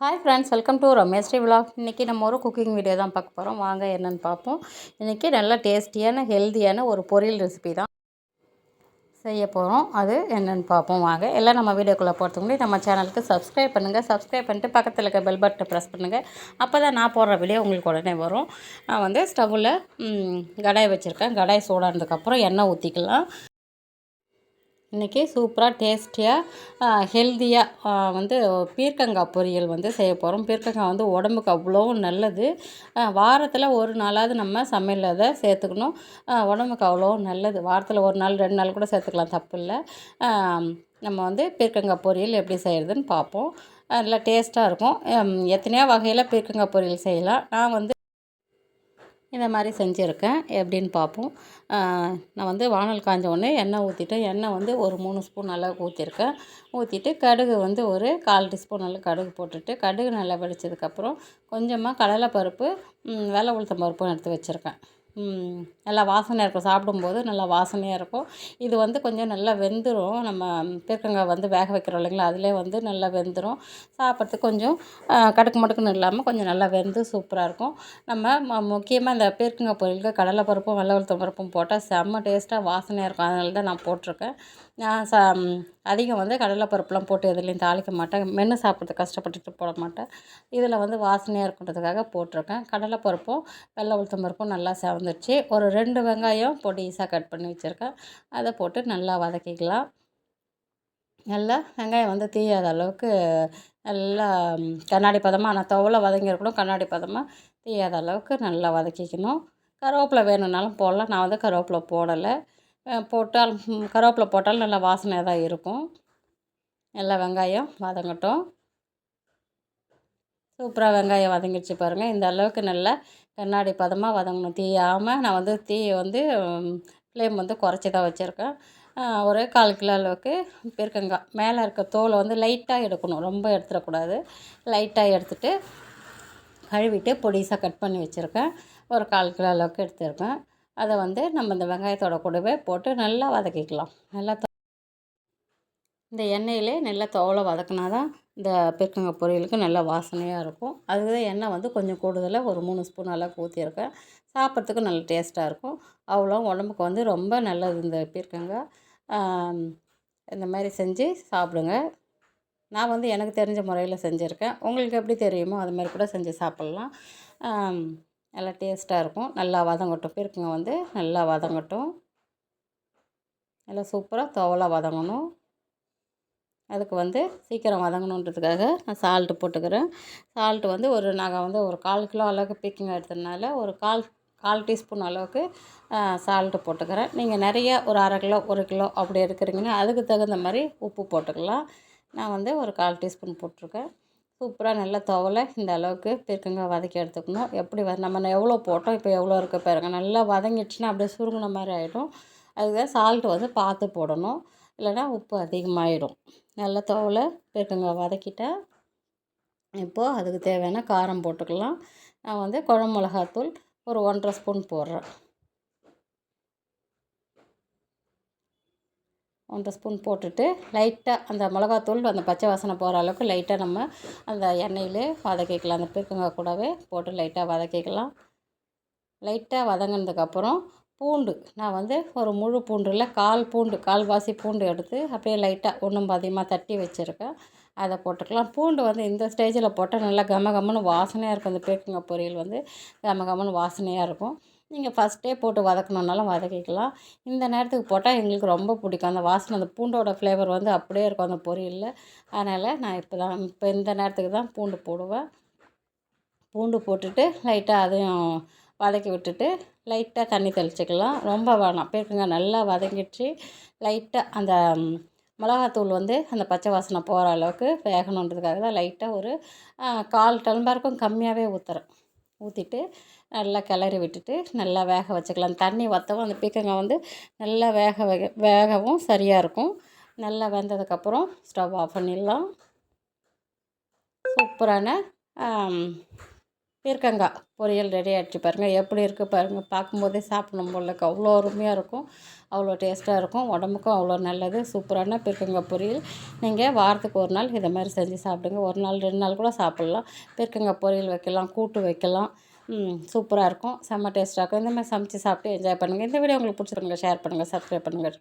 Hi friends welcome to Ramesh Sri vlog இன்றைக்கி நம்ம ஒரு குக்கிங் வீடியோ தான் பார்க்க போகிறோம் வாங்க என்னென்னு பார்ப்போம். இன்றைக்கி நல்ல டேஸ்டியான ஹெல்த்தியான ஒரு பொரியல் ரெசிபி தான் செய்ய போகிறோம் அது என்னென்னு பார்ப்போம். வாங்க எல்லாம் நம்ம வீடியோக்குள்ளே போகிறதுக்கு முன்னாடி நம்ம சேனலுக்கு சப்ஸ்கிரைப் பண்ணுங்கள் சப்ஸ்கிரைப் பண்ணிட்டு பக்கத்தில் இருக்க பெல் பட்டனை ப்ரெஸ் பண்ணுங்கள் அப்போ தான் நான் போடுற வீடியோ உங்களுக்கு உடனே வரும். நான் வந்து ஸ்டவ்வில் கடாய் வச்சுருக்கேன். கடாய் சூடானதுக்கப்புறம் எண்ணெய் ஊற்றிக்கலாம் இன்றைக்கி சூப்பராக டேஸ்டியாக ஹெல்த்தியாக வந்து பீர்க்கங்காய் பொரியல் வந்து செய்ய போகிறோம் பீர்க்கங்காய் வந்து உடம்புக்கு அவ்வளோ நல்லது. வாரத்தில் ஒரு நாளாவது நம்ம சமையலில் அதை சேர்த்துக்கணும். உடம்புக்கு அவ்வளோ நல்லது. வாரத்தில் ஒரு நாள் ரெண்டு நாள் கூட சேர்த்துக்கலாம் தப்பு இல்லை. நம்ம வந்து பீர்க்கங்காய் பொரியல் எப்படி செய்கிறதுன்னு பார்ப்போம். நல்லா டேஸ்ட்டாக இருக்கும். எத்தனையோ வகையில் பீர்க்கங்காய் பொரியல் செய்யலாம். நான் வந்து இந்த மாதிரி செஞ்சுருக்கேன். எப்படின்னு பார்ப்போம். நான் வந்து வானல் காய்ஞ்ச உடனே எண்ணெய் ஊற்றிட்டேன் எண்ணெய் வந்து ஒரு மூணு ஸ்பூன் அளவுக்கு ஊற்றிருக்கேன் ஊற்றிட்டு கடுகு வந்து ஒரு கால் டீஸ்பூன் அளவு கடுகு போட்டுட்டு கடுகு நல்லா வெடிச்சதுக்கப்புறம் கொஞ்சமாக கடலைப்பருப்பு வெள்ளை உளுத்தம் பருப்பும் எடுத்து வச்சுருக்கேன். நல்லா வாசனையாக இருக்கும். சாப்பிடும்போது நல்லா வாசனையாக இருக்கும். இது வந்து கொஞ்சம் நல்லா வெந்துடும் நம்ம பீர்க்கங்காய் வந்து வேக வைக்கிறோம் இல்லைங்களா? அதிலே வந்து நல்லா வெந்துடும் சாப்பிட்றதுக்கு கொஞ்சம் கடுக்கு மடுக்குன்னு இல்லாமல் கொஞ்சம் நல்லா வெந்து சூப்பராக இருக்கும். நம்ம முக்கியமாக இந்த பீர்க்கங்காய் பொரியலுக்கு கடலை பருப்பும் வெள்ளை உளுத்தம் பருப்பும் போட்டால் செம்ம டேஸ்ட்டாக வாசனையாக இருக்கும். அதனால தான் நான் போட்டிருக்கேன். நான் சா அதிகம் வந்து கடலைப்பருப்புலாம் போட்டு எதுலேயும் தாளிக்க மாட்டேன். மென்று சாப்பிட்றதுக்கு கஷ்டப்பட்டுட்டு போட மாட்டேன். இதில் வந்து வாசனையாக இருக்குன்றதுக்காக போட்டிருக்கேன். கடலைப்பருப்பும் வெள்ளை உளுத்தம் பருப்பும் நல்லா செவந்துருச்சு. ஒரு ரெண்டு வெங்காயம் பொடிசாக கட் பண்ணி வச்சுருக்கேன். அதை போட்டு நல்லா வதக்கிக்கலாம். நல்லா வெங்காயம் வந்து தீயாத அளவுக்கு நல்லா கண்ணாடி பதமாக ஆனால் துவலை வதங்கியிருக்கணும் கண்ணாடி பதமாக தீயாத அளவுக்கு நல்லா வதக்கிக்கணும். கருவேப்பிலை வேணும்னாலும் போடலாம். நான் வந்து கருவேப்பிலை போடலை. போட்டால் கருவேப்பிலை போட்டாலும் நல்லா வாசனையாக தான் இருக்கும். நல்லா வெங்காயம் வதங்கட்டும். சூப்பராக வெங்காயம் வதங்கிடுச்சு பாருங்கள் இந்த அளவுக்கு நல்லா கண்ணாடி பதமாக வதங்கணும். தீயாமல் நான் வந்து தீயை வந்து ஃப்ளேம் வந்து குறைச்சி தான் வச்சுருக்கேன். ஒரு கால் கிலோ அளவுக்கு பெருக்கங்காய் மேலே இருக்க தோலை வந்து லைட்டாக எடுக்கணும். ரொம்ப எடுத்துடக்கூடாது. லைட்டாக எடுத்துகிட்டு கழுவிட்டு பொடிசாக கட் பண்ணி வச்சுருக்கேன். ஒரு கால் கிலோ அளவுக்கு எடுத்துருக்கேன். அதை வந்து நம்ம இந்த வெங்காயத்தோட கூடவே போட்டு நல்லா வதக்கிக்கலாம். நல்லா இந்த எண்ணெயிலே நல்லா தோலை வதக்கினா தான் இந்த பிற்கங்க பொரியலுக்கு நல்லா வாசனையாக இருக்கும். அதுக்கு தான் எண்ணெய் வந்து கொஞ்சம் கூடுதலாக ஒரு மூணு ஸ்பூன் அளவுக்கு ஊற்றிருக்கேன் சாப்பிட்றதுக்கு நல்ல டேஸ்ட்டாக இருக்கும். அவ்வளோ உடம்புக்கு வந்து ரொம்ப நல்லது இந்த பிற்கங்க இந்த மாதிரி செஞ்சு சாப்பிடுங்க. நான் வந்து எனக்கு தெரிஞ்ச முறையில் செஞ்சுருக்கேன். உங்களுக்கு எப்படி தெரியுமோ அது மாதிரி கூட செஞ்சு சாப்பிட்லாம். நல்லா டேஸ்ட்டாக இருக்கும். நல்லா வதங்கட்டும். பீர்க்கங்காய் வந்து நல்லா வதங்கட்டும். நல்லா சூப்பராக துவலாக வதங்கணும். அதுக்கு வந்து சீக்கிரம் வதங்கணுன்றதுக்காக நான் சால்ட்டு போட்டுக்கிறேன். சால்ட்டு வந்து ஒரு நாங்கள் வந்து ஒரு கால் கிலோ அளவுக்கு பீக்கிங் எடுத்ததுனால ஒரு கால் கால் டீஸ்பூன் அளவுக்கு சால்ட்டு போட்டுக்கிறேன். நீங்கள் நிறைய ஒரு அரை கிலோ ஒரு கிலோ அப்படி எடுக்கிறீங்கன்னா அதுக்கு தகுந்த மாதிரி உப்பு போட்டுக்கலாம். நான் வந்து ஒரு கால் டீஸ்பூன் போட்டிருக்கேன். சூப்பராக நல்லா துவலை இந்த அளவுக்கு பீர்க்கங்காய் வதக்கி எடுத்துக்கணும். எப்படி வ நம்ம எவ்வளோ போட்டோம் இப்போ எவ்வளோ இருக்க பாருங்கள் நல்லா வதங்கிடுச்சுன்னா அப்படியே சுருங்கின மாதிரி ஆகிடும் அதுதான் சால்ட்டு வந்து பார்த்து போடணும். இல்லைனா உப்பு அதிகமாகிடும் நல்லா துவலை பீர்க்கங்காய் வதக்கிட்டால் இப்போது அதுக்கு தேவையான காரம் போட்டுக்கலாம். நான் வந்து குழம்பு மிளகாத்தூள் ஒரு ஒன்றரை ஸ்பூன் போடுறேன். ஒன்றரை ஸ்பூன் போட்டுட்டு லைட்டாக அந்த மிளகாத்தூள் அந்த பச்சை வாசனை போகிற அளவுக்கு லைட்டாக நம்ம அந்த எண்ணெயிலே வதக்கிக்கலாம். அந்த பீர்க்கங்காய் கூடவே போட்டு லைட்டாக வதக்கிக்கலாம். லைட்டாக வதங்கினதுக்கப்புறம் பூண்டு நான் வந்து ஒரு முழு பூண்டில் கால் பூண்டு கால்வாசி பூண்டு எடுத்து அப்படியே லைட்டாக ஒன்றும் அதிகமாக தட்டி வச்சுருக்கேன். அதை போட்டுக்கலாம். பூண்டு வந்து இந்த ஸ்டேஜில் போட்டால் நல்லா கம கமன்னு வாசனையாக இருக்கும். அந்த பீர்க்கங்காய் பொரியல் வந்து கம கமன்னு வாசனையாக இருக்கும். நீங்கள் ஃபஸ்ட்டே போட்டு வதக்கணுன்னாலும் வதக்கிக்கலாம். இந்த நேரத்துக்கு போட்டால் எங்களுக்கு ரொம்ப பிடிக்கும். அந்த வாசனை அந்த பூண்டோட ஃப்ளேவர் வந்து அப்படியே இருக்கும். அந்த பொரியலில். அதனால் நான் இப்போ தான் இப்போ இந்த நேரத்துக்கு தான் பூண்டு போடுவேன். பூண்டு போட்டுட்டு லைட்டாக அதையும் வதக்கி விட்டுட்டு லைட்டாக தண்ணி தெளிச்சிக்கலாம். ரொம்ப வேணாம். பேருக்குங்க நல்லா வதங்கிடுச்சு. லைட்டாக அந்த மிளகாத்தூள் வந்து அந்த பச்சை வாசனை போகிற அளவுக்கு வேகணுன்றதுக்காக தான் லைட்டாக ஒரு கால் டம்ளருக்கும் கம்மியாகவே ஊற்றுறேன் ஊற்றிட்டு நல்லா கிளறி விட்டுட்டு நல்லா வேக வச்சுக்கலாம். தண்ணி வற்றவும் அந்த பீக்கங்காய் வந்து நல்லா வேக வேக வேகவும் சரியாக இருக்கும். நல்லா வெந்ததுக்கப்புறம் ஸ்டவ் ஆஃப் பண்ணிடலாம். சூப்பரான பீர்க்கங்காய் பொரியல் ரெடி ஆகிடுச்சு பாருங்கள் எப்படி இருக்குது பாருங்கள் பார்க்கும்போதே சாப்பிடணும் போல அவ்வளோ அருமையாக இருக்கும். அவ்வளோ டேஸ்ட்டாக இருக்கும். உடம்புக்கும் அவ்வளோ நல்லது. சூப்பரான பீர்க்கங்காய் பொரியல். நீங்கள் வாரத்துக்கு ஒரு நாள் இதை மாதிரி செஞ்சு சாப்பிடுங்க. ஒரு நாள் ரெண்டு நாள் கூட சாப்பிட்லாம். பீர்க்கங்காய் பொரியல் வைக்கலாம். கூட்டு வைக்கலாம். சூப்பராக இருக்கும். செம்ம டேஸ்ட்டாக இருக்கும். இந்த மாதிரி சமைச்சு சாப்பிட்டு என்ஜாய் பண்ணுங்கள் இந்த வீடியோ உங்களுக்கு பிடிச்சிருங்க ஷேர் பண்ணுங்கள் சப்ஸ்கிரைப் பண்ணுங்கள்